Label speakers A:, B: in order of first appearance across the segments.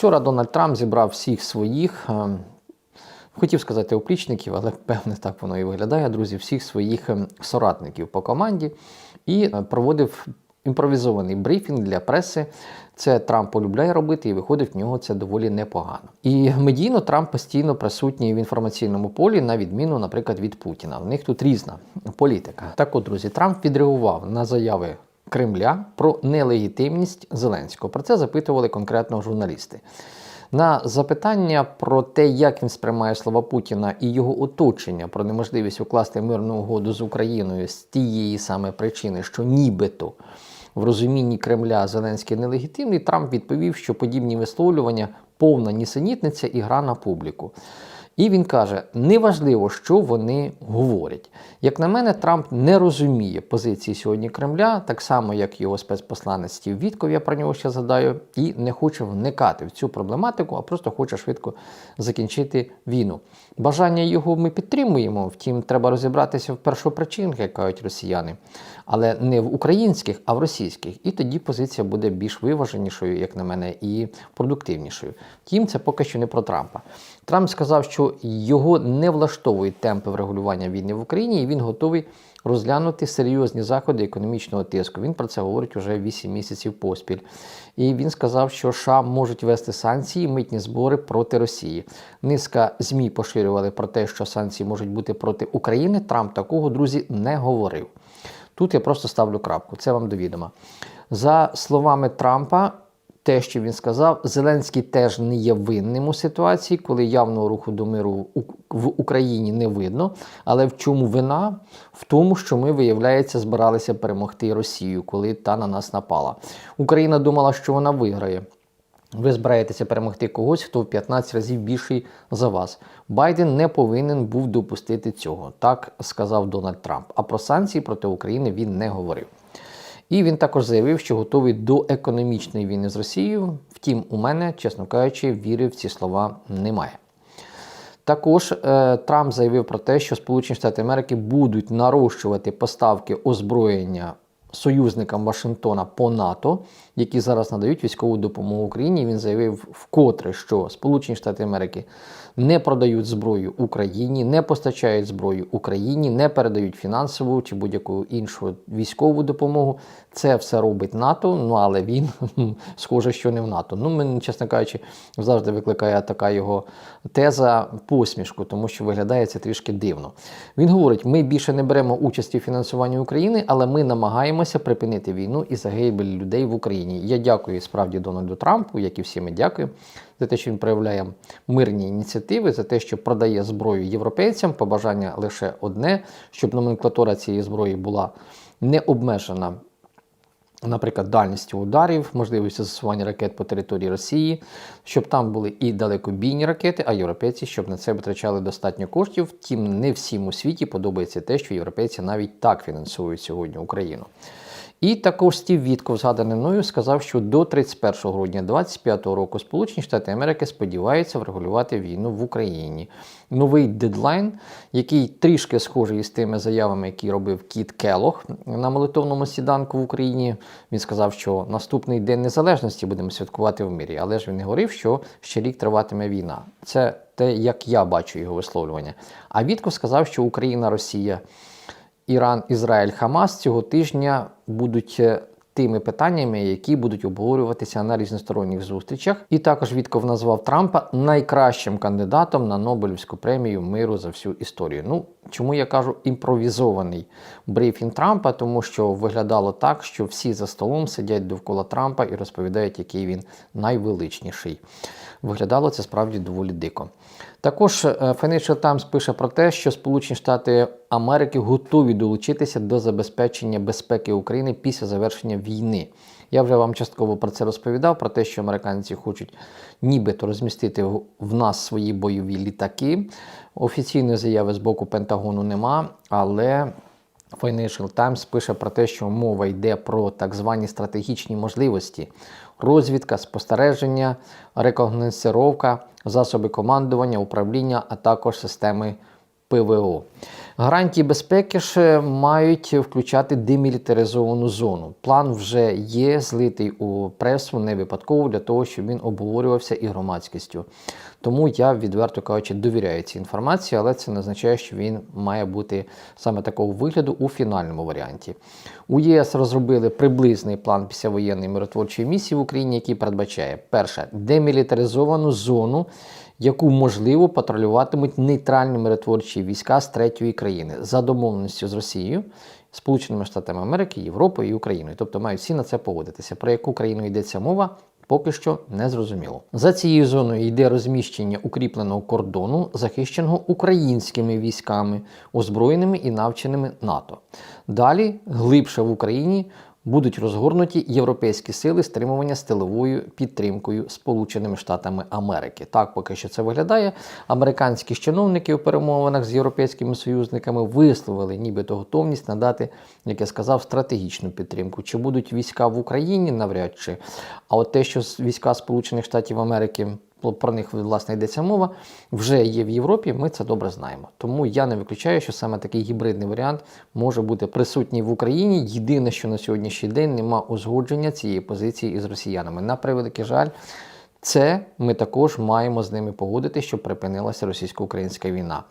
A: Вчора Дональд Трамп зібрав всіх своїх, е, хотів сказати оплічників, але певне так воно і виглядає, друзі, всіх своїх е, соратників по команді і е, проводив імпровізований брифінг для преси. Це Трамп полюбляє робити, і виходить в нього це доволі непогано. І медійно Трамп постійно присутній в інформаційному полі, на відміну, наприклад, від Путіна. В них тут різна політика. Так от, друзі, Трамп відреагував на заяви Кремля про нелегітимність Зеленського. Про це запитували конкретно журналісти. На запитання про те, як він сприймає слова Путіна і його оточення про неможливість укласти мирну угоду з Україною з тієї саме причини, що нібито в розумінні Кремля Зеленський нелегітимний, Трамп відповів, що подібні висловлювання повна нісенітниця і гра на публіку. І він каже: неважливо, що вони говорять. Як на мене, Трамп не розуміє позиції сьогодні Кремля, так само як його спецпосланець Стів Вітков, я про нього ще згадаю, і не хоче вникати в цю проблематику, а просто хоче швидко закінчити війну. Бажання його ми підтримуємо, втім, треба розібратися в першопричинах, як кажуть росіяни, але не в українських, а в російських. І тоді позиція буде більш виваженішою, як на мене, і продуктивнішою. Втім, це поки що не про Трампа. Трамп сказав, що його не влаштовують темпи врегулювання війни в Україні, і він готовий розглянути серйозні заходи економічного тиску. Він про це говорить уже 8 місяців поспіль. І він сказав, що США можуть вести санкції, митні збори проти Росії. Низка ЗМІ поширювали про те, що санкції можуть бути проти України. Трамп такого, друзі, не говорив. Тут я просто ставлю крапку, це вам довідомо. За словами Трампа, те, що він сказав, Зеленський теж не є винним у ситуації, коли явного руху до миру в Україні не видно. Але в чому вина? В тому, що ми, виявляється, збиралися перемогти Росію, коли та на нас напала. Україна думала, що вона виграє. Ви збираєтеся перемогти когось, хто в 15 разів більший за вас. Байден не повинен був допустити цього, так сказав Дональд Трамп. А про санкції проти України він не говорив. І він також заявив, що готовий до економічної війни з Росією. Втім, у мене, чесно кажучи, віри в ці слова немає. Також е, Трамп заявив про те, що Сполучені Штати Америки будуть нарощувати поставки озброєння союзникам Вашингтона по НАТО, які зараз надають військову допомогу Україні. Він заявив вкотре, що Сполучені Штати Америки не продають зброю Україні, не постачають зброю Україні, не передають фінансову чи будь-яку іншу військову допомогу. Це все робить НАТО. Ну але він схоже, що не в НАТО. Ну, мені, чесно кажучи, завжди викликає така його теза посмішку, тому що виглядає це трішки дивно. Він говорить: ми більше не беремо участі в фінансуванні України, але ми намагаємося припинити війну і загибель людей в Україні. Я дякую справді Дональду Трампу, як і всі ми дякуємо за те, що він проявляє мирні ініціативи, за те, що продає зброю європейцям. Побажання лише одне, щоб номенклатура цієї зброї була не обмежена. Наприклад, дальністю ударів, можливістю застосування ракет по території Росії, щоб там були і далекобійні ракети, а європейці, щоб на це витрачали достатньо коштів. Втім, не всім у світі подобається те, що європейці навіть так фінансують сьогодні Україну. І також Стів Вітков, згаданий мною, сказав, що до 31 грудня 2025 року Сполучені Штати Америки сподіваються врегулювати війну в Україні. Новий дедлайн, який трішки схожий з тими заявами, які робив Кіт Келох на молитовному сіданку в Україні. Він сказав, що наступний день незалежності будемо святкувати в мирі. Але ж він не говорив, що ще рік триватиме війна. Це те, як я бачу його висловлювання. А Вітков сказав, що Україна, Росія. Іран, Ізраїль, Хамас цього тижня будуть е, тими питаннями, які будуть обговорюватися на різносторонніх зустрічах. І також Вітков назвав Трампа найкращим кандидатом на Нобелівську премію миру за всю історію. Ну чому я кажу імпровізований брифінг Трампа, тому що виглядало так, що всі за столом сидять довкола Трампа і розповідають, який він найвеличніший. Виглядало це справді доволі дико. Також е, Financial Times пише про те, що Сполучені Штати Америки готові долучитися до забезпечення безпеки України після завершення війни. Я вже вам частково про це розповідав, про те, що американці хочуть нібито розмістити в нас свої бойові літаки. Офіційної заяви з боку Пентагону нема, але Financial Times пише про те, що мова йде про так звані стратегічні можливості: розвідка, спостереження, рекогносцировка, засоби командування, управління, а також системи ПВО. Гарантії безпеки ж мають включати демілітаризовану зону. План вже є, злитий у пресу не випадково для того, щоб він обговорювався і громадськістю. Тому я, відверто кажучи, довіряю цій інформації, але це не означає, що він має бути саме такого вигляду у фінальному варіанті. У ЄС розробили приблизний план післявоєнної миротворчої місії в Україні, який передбачає перше демілітаризовану зону яку можливо патрулюватимуть нейтральні миротворчі війська з третьої країни за домовленістю з Росією, Сполученими Штатами Америки, Європою і Україною. Тобто мають всі на це погодитися. Про яку країну йдеться мова? Поки що не зрозуміло. За цією зоною йде розміщення укріпленого кордону, захищеного українськими військами, озброєними і навченими НАТО. Далі, глибше в Україні, будуть розгорнуті європейські сили стримування з тиловою підтримкою Сполученими Штатами Америки. Так поки що це виглядає. Американські чиновники у перемовинах з європейськими союзниками висловили нібито готовність надати, як я сказав, стратегічну підтримку. Чи будуть війська в Україні навряд чи. А от те, що війська Сполучених Штатів Америки про них власне йдеться мова, вже є в Європі, ми це добре знаємо. Тому я не виключаю, що саме такий гібридний варіант може бути присутній в Україні. Єдине, що на сьогоднішній день нема узгодження цієї позиції із росіянами. На превеликий жаль. Це ми також маємо з ними погодити, щоб припинилася російсько-українська війна.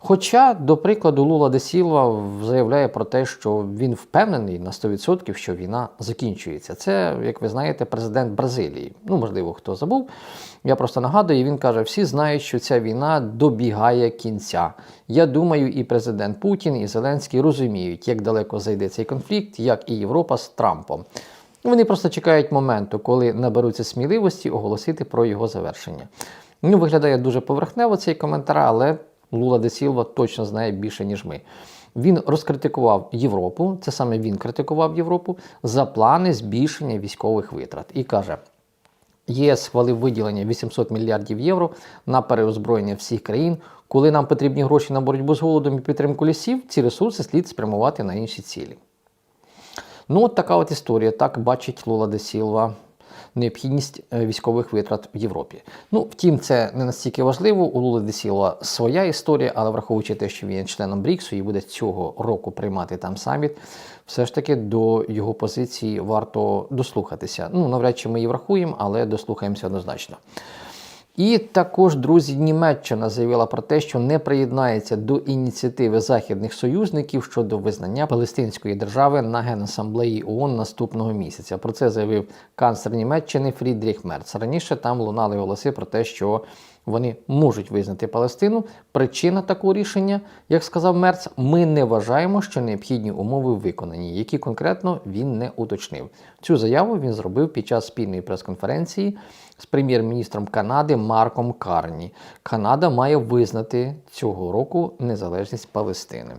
A: Хоча, до прикладу, Лула де Сілва заявляє про те, що він впевнений на 100%, що війна закінчується. Це, як ви знаєте, президент Бразилії. Ну, можливо, хто забув. Я просто нагадую, він каже: всі знають, що ця війна добігає кінця. Я думаю, і президент Путін, і Зеленський розуміють, як далеко зайде цей конфлікт, як і Європа з Трампом. Вони просто чекають моменту, коли наберуться сміливості оголосити про його завершення. Ну, виглядає дуже поверхнево цей коментар, але Лула де Сілва точно знає більше, ніж ми. Він розкритикував Європу, це саме він критикував Європу за плани збільшення військових витрат і каже. ЄС схвалив виділення 800 мільярдів євро на переозброєння всіх країн. Коли нам потрібні гроші на боротьбу з голодом і підтримку лісів, ці ресурси слід спрямувати на інші цілі. Ну, от така от історія. Так бачить Лула де Сілва необхідність е, військових витрат в Європі. Ну, втім, це не настільки важливо. У Лули Десіла своя історія, але враховуючи те, що він є членом Бріксу і буде цього року приймати там саміт, все ж таки до його позиції варто дослухатися. Ну, навряд чи ми її врахуємо, але дослухаємося однозначно. І також, друзі, Німеччина заявила про те, що не приєднається до ініціативи західних союзників щодо визнання Палестинської держави на Генасамблеї ООН наступного місяця. Про це заявив канцлер Німеччини Фрідріх Мерц. Раніше там лунали голоси про те, що вони можуть визнати Палестину. Причина такого рішення, як сказав Мерц, ми не вважаємо, що необхідні умови виконані, які конкретно він не уточнив. Цю заяву він зробив під час спільної прес-конференції з прем'єр-міністром Канади Марком Карні. Канада має визнати цього року незалежність Палестини.